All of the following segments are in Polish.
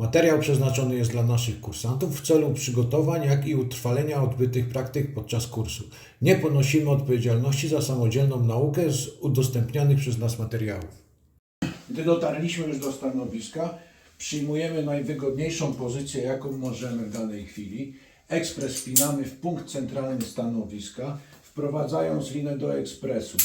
Materiał przeznaczony jest dla naszych kursantów w celu przygotowań, jak i utrwalenia odbytych praktyk podczas kursu. Nie ponosimy odpowiedzialności za samodzielną naukę z udostępnianych przez nas materiałów. Gdy dotarliśmy już do stanowiska, przyjmujemy najwygodniejszą pozycję, jaką możemy w danej chwili. Ekspres wpinamy w punkt centralny stanowiska, wprowadzając linę do ekspresu.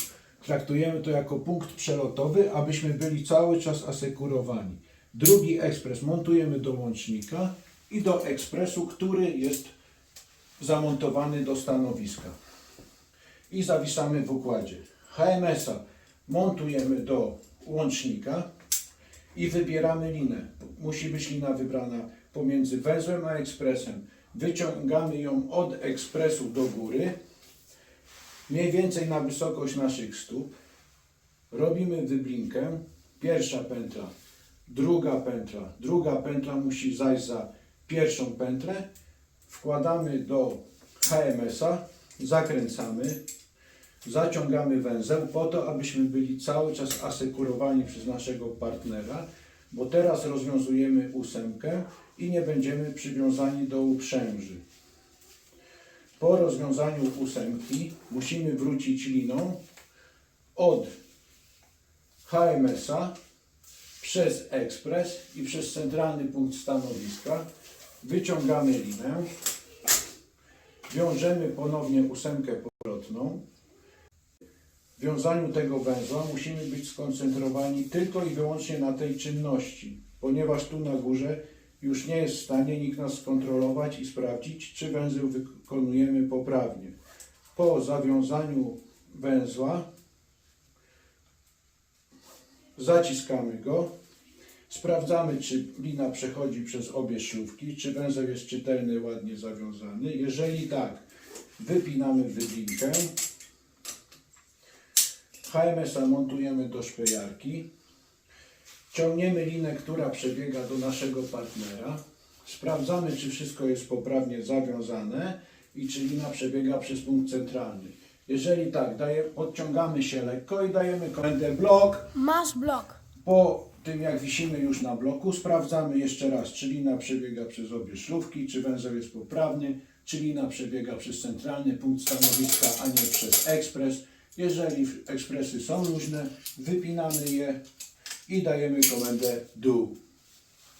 Traktujemy to jako punkt przelotowy, abyśmy byli cały czas asekurowani. Drugi ekspres montujemy do łącznika i do ekspresu, który jest zamontowany do stanowiska. I zawisamy w układzie. HMS-a montujemy do łącznika i wybieramy linę. Musi być lina wybrana pomiędzy węzłem a ekspresem. Wyciągamy ją od ekspresu do góry, mniej więcej na wysokość naszych stóp. Robimy wyblinkę. Pierwsza pętla, druga pętla, druga pętla musi zajść za pierwszą pętlę. Wkładamy do HMS-a, zakręcamy, zaciągamy węzeł po to, abyśmy byli cały czas asekurowani przez naszego partnera, bo teraz rozwiązujemy ósemkę i nie będziemy przywiązani do uprzęży. Po rozwiązaniu ósemki musimy wrócić liną od HMS-a przez ekspres i przez centralny punkt stanowiska. Wyciągamy linę, wiążemy ponownie ósemkę powrotną. W wiązaniu tego węzła musimy być skoncentrowani tylko i wyłącznie na tej czynności, ponieważ tu na górze już nie jest w stanie nikt nas skontrolować i sprawdzić, czy węzeł wykonujemy poprawnie. Po zawiązaniu węzła zaciskamy go, sprawdzamy, czy lina przechodzi przez obie szlówki, czy węzeł jest czytelny, ładnie zawiązany. Jeżeli tak, wypinamy wybinkę. HMS-a montujemy do szpejarki. Ciągniemy linę, która przebiega do naszego partnera. Sprawdzamy, czy wszystko jest poprawnie zawiązane i czy lina przebiega przez punkt centralny. Jeżeli tak, daje, podciągamy się lekko i dajemy komendę blok. Masz blok. Po tym, jak wisimy już na bloku, sprawdzamy jeszcze raz, czy lina przebiega przez obie szlówki, czy węzeł jest poprawny, czy lina przebiega przez centralny punkt stanowiska, a nie przez ekspres. Jeżeli ekspresy są luźne, wypinamy je i dajemy komendę do.